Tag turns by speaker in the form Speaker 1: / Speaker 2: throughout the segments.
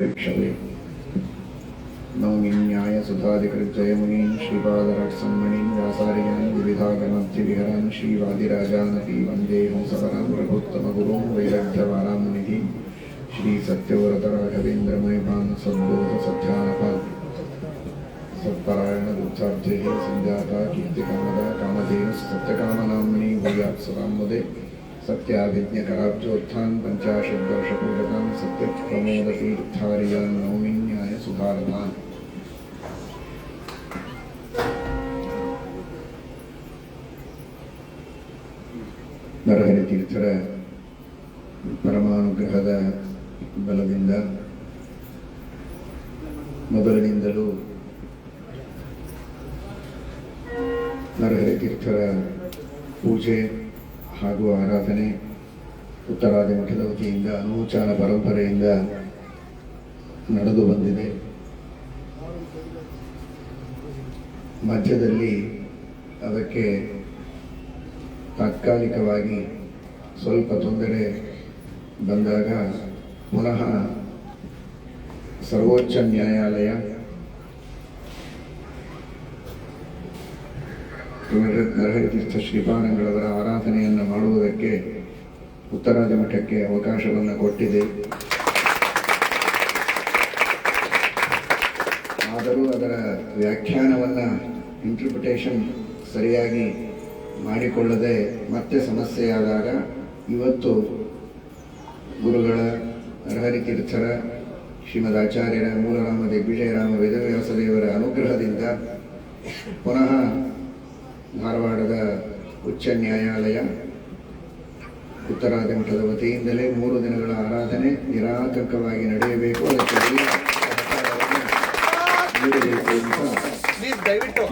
Speaker 1: वीक्षते नौमिन्याय सुधाधिकृजयमुनीन् श्रीपादराट्सन्मणीन् व्यासार्यान् विविधागमब्धिविहरान् श्रीवादिराजानपि वन्दे हंसवरान् प्रभुत्तमगुरुं वैरग्ध्यवारामुनिः श्रीसत्यव्रतराघवेन्द्रमयपान् सद्बोध सत्यानपान् सत्परायणदुःखाब्धेः सञ्जाता कीर्तिकामदा कामधेनु सत्यकामनाम्नि भूयात् सदाम्बुदे सत्याभिज्ञकराब्जोत्थान् पञ्चाशद्वर्षपूरकान् सत्यप्रमोदतीर्थार्यान् नौमिन्याय सुधारणान् ನರಹರಿ ತೀರ್ಥರ ಪರಮಾನುಗ್ರಹದ ಬಲದಿಂದ ಮೊದಲಿನಿಂದಲೂ ನರಹರಿ ತೀರ್ಥರ ಪೂಜೆ ಹಾಗೂ ಆರಾಧನೆ ಉತ್ತರಾದಿ ಮಠದ ವತಿಯಿಂದ ಅನೂಚಾನ ಪರಂಪರೆಯಿಂದ ನಡೆದು ಬಂದಿದೆ. ಮಧ್ಯದಲ್ಲಿ ಅದಕ್ಕೆ ತಾತ್ಕಾಲಿಕವಾಗಿ ಸ್ವಲ್ಪ ತೊಂದರೆ ಬಂದಾಗ ಪುನಃ ಸರ್ವೋಚ್ಚ ನ್ಯಾಯಾಲಯ ತೀರ್ಥ ಶ್ರೀಪಾದಂಗಳವರ ಆರಾಧನೆಯನ್ನು ಮಾಡುವುದಕ್ಕೆ ಉತ್ತರಾಜ ಮಠಕ್ಕೆ ಅವಕಾಶವನ್ನು ಕೊಟ್ಟಿದೆ. ಆದರೂ ಅದರ ವ್ಯಾಖ್ಯಾನವನ್ನು ಇಂಟರ್ಪ್ರಿಟೇಷನ್ ಸರಿಯಾಗಿ ಮಾಡಿಕೊಳ್ಳದೆ ಮತ್ತೆ ಸಮಸ್ಯೆಯಾದಾಗ ಇವತ್ತು ಗುರುಗಳ ನರಹರಿ ತೀರ್ಥರ ಶ್ರೀಮದ್ ಆಚಾರ್ಯರ ಮೂಲರಾಮ ದಿಗ್ವಿಜಯರಾಮ ವೇದವ್ಯಾಸದೇವರ ಅನುಗ್ರಹದಿಂದ ಪುನಃ ಧಾರವಾಡದ ಉಚ್ಚ ನ್ಯಾಯಾಲಯ ಉತ್ತರಾದ ಮಠದ ವತಿಯಿಂದಲೇ ಮೂರು ದಿನಗಳ ಆರಾಧನೆ ನಿರಾತಂಕವಾಗಿ ನಡೆಯಬೇಕು. ಅದಕ್ಕೆ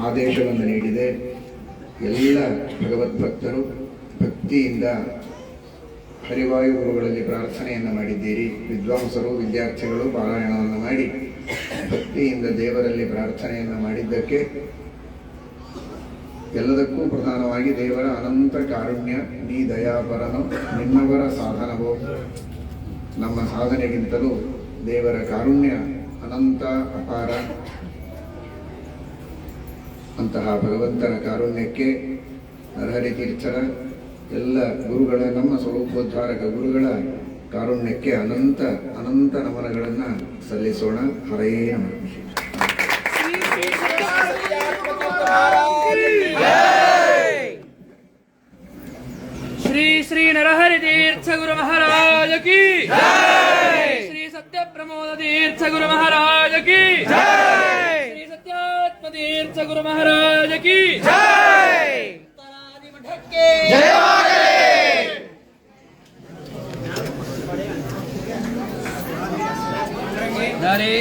Speaker 1: ಆದೇಶವನ್ನು ನೀಡಿದೆ. ಎಲ್ಲ ಭಗವದ್ಭಕ್ತರು ಭಕ್ತಿಯಿಂದ ಹರಿವಾಯು ಗುರುಗಳಲ್ಲಿ ಪ್ರಾರ್ಥನೆಯನ್ನು ಮಾಡಿದ್ದೀರಿ. ವಿದ್ವಾಂಸರು, ವಿದ್ಯಾರ್ಥಿಗಳು ಪಾರಾಯಣವನ್ನು ಮಾಡಿ ಭಕ್ತಿಯಿಂದ ದೇವರಲ್ಲಿ ಪ್ರಾರ್ಥನೆಯನ್ನು ಮಾಡಿದ್ದಕ್ಕೆ ಎಲ್ಲದಕ್ಕೂ ಪ್ರಧಾನವಾಗಿ ದೇವರ ಅನಂತ ಕಾರುಣ್ಯ, ನೀ ದಯಾಪರನು ನಿನ್ನವರ ಸಾಧನವೋ. ನಮ್ಮ ಸಾಧನೆಗಿಂತಲೂ ದೇವರ ಕಾರುಣ್ಯ ಅನಂತ ಅಪಾರ. ಅಂತಹ ಭಗವಂತನ ಕಾರುಣ್ಯಕ್ಕೆ ಹರಹರಿ ತೀರ್ಥರ ಎಲ್ಲ ಗುರುಗಳ, ನಮ್ಮ ಸ್ವರೂಪೋದ್ಧಾರಕ ಗುರುಗಳ ಕಾರುಣ್ಯಕ್ಕೆ ಅನಂತ ಅನಂತ ನಮನಗಳನ್ನು ಸಲ್ಲಿಸೋಣ. ಹರೇ ನಮಃ.
Speaker 2: श्री श्री नरहरि तीर्थ गुरु महाराज की। श्री सत्य प्रमोद तीर्थ गुरु महाराज की। श्री सत्यात्म तीर्थ गुरु महाराज की। ದಾರಿ